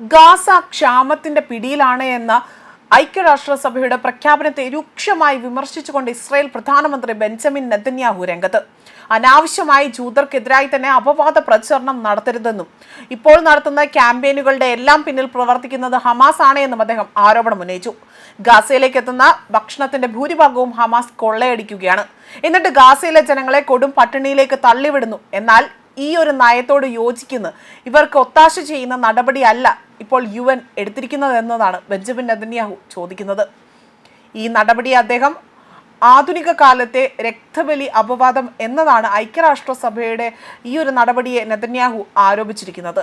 Gaza ക്ഷാമത്തിന്റെ പിടിയിലാണ് എന്ന ഐക്യരാഷ്ട്രസഭയുടെ പ്രഖ്യാപനത്തെ രൂക്ഷമായി വിമർശിച്ചുകൊണ്ട് ഇസ്രായേൽ പ്രധാനമന്ത്രി ബെഞ്ചമിൻ നെതന്യാഹു രംഗത്ത്. അനാവശ്യമായി ജൂതർക്കെതിരായി തന്നെ അപവാദ പ്രചരണം നടത്തരുതെന്നും ഇപ്പോൾ നടത്തുന്ന ക്യാമ്പയിനുകളുടെ എല്ലാം പിന്നിൽ പ്രവർത്തിക്കുന്നത് ഹമാസ് ആണ് എന്നും അദ്ദേഹം ആരോപണം ഉന്നയിച്ചു. ഗാസയിലേക്ക് എത്തുന്ന ഭക്ഷണത്തിന്റെ ഭൂരിഭാഗവും ഹമാസ് കൊള്ളയടിക്കുകയാണ്. എന്നിട്ട് ഗാസയിലെ ജനങ്ങളെ കൊടും പട്ടിണിയിലേക്ക് തള്ളിവിടുന്നു. എന്നാൽ ഈ ഒരു നയത്തോട് യോജിക്കുന്നു. ഇവർക്ക് ഒത്താശ ചെയ്യുന്ന നടപടിയല്ല ഇപ്പോൾ യു എൻ എടുത്തിരിക്കുന്നത് എന്നതാണ് ബെഞ്ചമിൻ നെതന്യാഹു ചോദിക്കുന്നത്. ഈ നടപടി അദ്ദേഹം ആധുനിക കാലത്തെ രക്തബലി അപവാദം എന്നതാണ് ഐക്യരാഷ്ട്രസഭയുടെ ഈ ഒരു നടപടിയെ നെതന്യാഹു ആരോപിച്ചിരിക്കുന്നത്.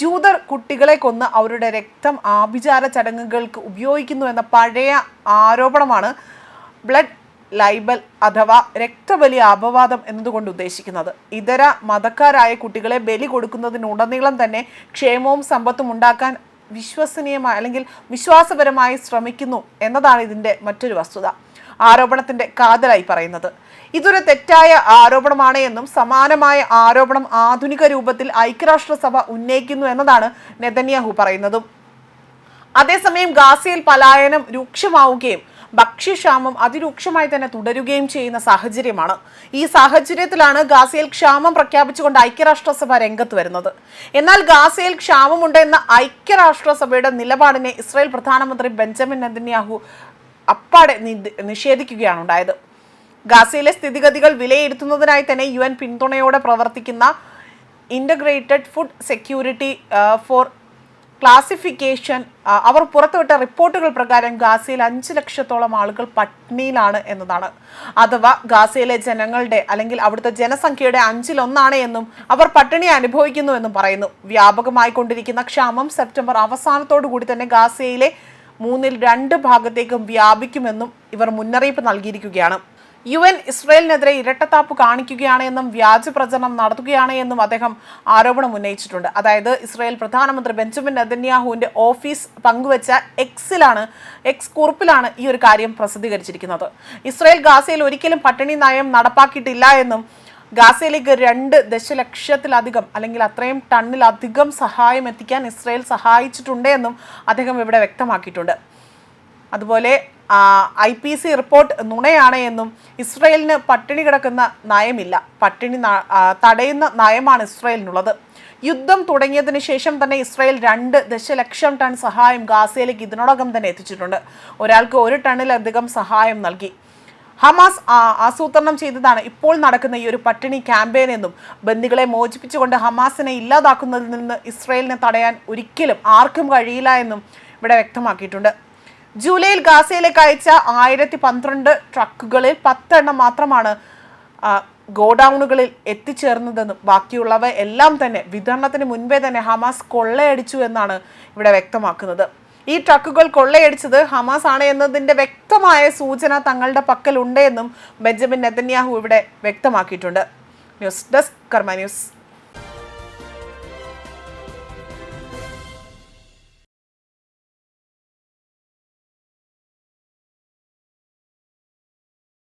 ജൂതർ കുട്ടികളെ കൊന്ന് അവരുടെ രക്തം ആഭിചാര ചടങ്ങുകൾക്ക് ഉപയോഗിക്കുന്നു എന്ന പഴയ ആരോപണമാണ് ബ്ലഡ് ലൈബൽ അഥവാ രക്തബലി അപവാദം എന്നതുകൊണ്ട് ഉദ്ദേശിക്കുന്നത്. ഇതര മതക്കാരായ കുട്ടികളെ ബലി കൊടുക്കുന്നതിനുടനീളം തന്നെ ക്ഷേമവും സമ്പത്തും ഉണ്ടാക്കാൻ വിശ്വസനീയമായി അല്ലെങ്കിൽ വിശ്വാസപരമായി ശ്രമിക്കുന്നു എന്നതാണ് ഇതിന്റെ മറ്റൊരു വസ്തുത. ആരോപണത്തിന്റെ കാതലായി പറയുന്നത്. ഇതൊരു തെറ്റായ ആരോപണമാണ് എന്നും സമാനമായ ആരോപണം ആധുനിക രൂപത്തിൽ ഐക്യരാഷ്ട്രസഭ ഉന്നയിക്കുന്നു എന്നതാണ് നെതന്യാഹു പറയുന്നതും. അതേസമയം ഗാസയിൽ പലായനം രൂക്ഷമാവുകയും ഭക്ഷ്യക്ഷാമം അതിരൂക്ഷമായി തന്നെ തുടരുകയും ചെയ്യുന്ന സാഹചര്യമാണ്. ഈ സാഹചര്യത്തിലാണ് ഗാസയിൽ ക്ഷാമം പ്രഖ്യാപിച്ചുകൊണ്ട് ഐക്യരാഷ്ട്രസഭ രംഗത്ത് വരുന്നത്. എന്നാൽ ഗാസയിൽ ക്ഷാമമുണ്ട് എന്ന ഐക്യരാഷ്ട്രസഭയുടെ നിലപാടിനെ ഇസ്രായേൽ പ്രധാനമന്ത്രി ബെഞ്ചമിൻ നെതന്യാഹു അപ്പാടെ നിഷേധിക്കുകയാണ് ഉണ്ടായത്. ഗാസയിലെ സ്ഥിതിഗതികൾ വിലയിരുത്തുന്നതിനായി തന്നെ യു എൻ പിന്തുണയോടെ പ്രവർത്തിക്കുന്ന integrated food security for classification അവർ പുറത്തുവിട്ട റിപ്പോർട്ടുകൾ പ്രകാരം ഗാസയിൽ അഞ്ച് ലക്ഷത്തോളം ആളുകൾ പട്ടിണിയിലാണ് എന്നതാണ്. അഥവാ ഗാസയിലെ ജനങ്ങളുടെ അല്ലെങ്കിൽ അവിടുത്തെ ജനസംഖ്യയുടെ അഞ്ചിലൊന്നാണ് എന്നും അവർ പട്ടിണി അനുഭവിക്കുന്നു എന്നും പറയുന്നു. വ്യാപകമായി കൊണ്ടിരിക്കുന്ന ക്ഷാമം സെപ്റ്റംബർ അവസാനത്തോടു കൂടി തന്നെ ഗാസയിലെ മൂന്നിൽ രണ്ട് ഭാഗത്തേക്കും വ്യാപിക്കുമെന്നും ഇവർ മുന്നറിയിപ്പ് നൽകിയിരിക്കുകയാണ്. യു എൻ ഇസ്രയേലിനെതിരെ ഇരട്ടത്താപ്പ് കാണിക്കുകയാണ് എന്നും വ്യാജ പ്രചരണം നടത്തുകയാണ് എന്നും അദ്ദേഹം ആരോപണം ഉന്നയിച്ചിട്ടുണ്ട്. അതായത് ഇസ്രയേൽ പ്രധാനമന്ത്രി ബെഞ്ചമിൻ നെതന്യാഹുവിന്റെ ഓഫീസ് പങ്കുവച്ച എക്സിലാണ് എക്സ് കുറിപ്പിലാണ് ഈ ഒരു കാര്യം പ്രസിദ്ധീകരിച്ചിരിക്കുന്നത്. ഇസ്രയേൽ ഗാസയിൽ ഒരിക്കലും പട്ടിണി നയം നടപ്പാക്കിയിട്ടില്ല എന്നും ഗാസയിലേക്ക് രണ്ട് ദശലക്ഷത്തിലധികം അല്ലെങ്കിൽ അത്രയും ടണ്ണിലധികം സഹായം എത്തിക്കാൻ ഇസ്രയേൽ സഹായിച്ചിട്ടുണ്ട് എന്നും അദ്ദേഹം ഇവിടെ വ്യക്തമാക്കിയിട്ടുണ്ട്. അതുപോലെ ഐ പി സി റിപ്പോർട്ട് നുണയാണ് എന്നും ഇസ്രയേലിന് പട്ടിണി കിടക്കുന്ന നയമില്ല. പട്ടിണി തടയുന്ന നയമാണ് ഇസ്രയേലിനുള്ളത്. യുദ്ധം തുടങ്ങിയതിന് ശേഷം തന്നെ ഇസ്രായേൽ രണ്ട് ദശലക്ഷം ടൺ സഹായം ഗാസയിലേക്ക് ഇതിനോടകം തന്നെ എത്തിച്ചിട്ടുണ്ട്. ഒരാൾക്ക് ഒരു ടണ്ണിലധികം സഹായം നൽകി. ഹമാസ് ആസൂത്രണം ചെയ്തതാണ് ഇപ്പോൾ നടക്കുന്ന ഈ ഒരു പട്ടിണി ക്യാമ്പയിൻ എന്നും ബന്ദികളെ മോചിപ്പിച്ചുകൊണ്ട് ഹമാസിനെ ഇല്ലാതാക്കുന്നതിൽ നിന്ന് ഇസ്രയേലിനെ തടയാൻ ഒരിക്കലും ആർക്കും കഴിയില്ല എന്നും ഇവിടെ വ്യക്തമാക്കിയിട്ടുണ്ട്. ജൂലൈയിൽ ഗാസയിലേക്ക് അയച്ച ആയിരത്തി പന്ത്രണ്ട് ട്രക്കുകളിൽ പത്തെണ്ണം മാത്രമാണ് ഗോഡൌണുകളിൽ എത്തിച്ചേർന്നതെന്നും ബാക്കിയുള്ളവ എല്ലാം തന്നെ വിതരണത്തിന് മുൻപേ തന്നെ ഹമാസ് കൊള്ളയടിച്ചു എന്നാണ് ഇവിടെ വ്യക്തമാക്കുന്നത്. ഈ ട്രക്കുകൾ കൊള്ളയടിച്ചത് ഹമാസ് ആണ് എന്നതിന്റെ വ്യക്തമായ സൂചന തങ്ങളുടെ പക്കലുണ്ട് എന്നും ബെഞ്ചമിൻ നെതന്യാഹു ഇവിടെ വ്യക്തമാക്കിയിട്ടുണ്ട്. News desk Karma news.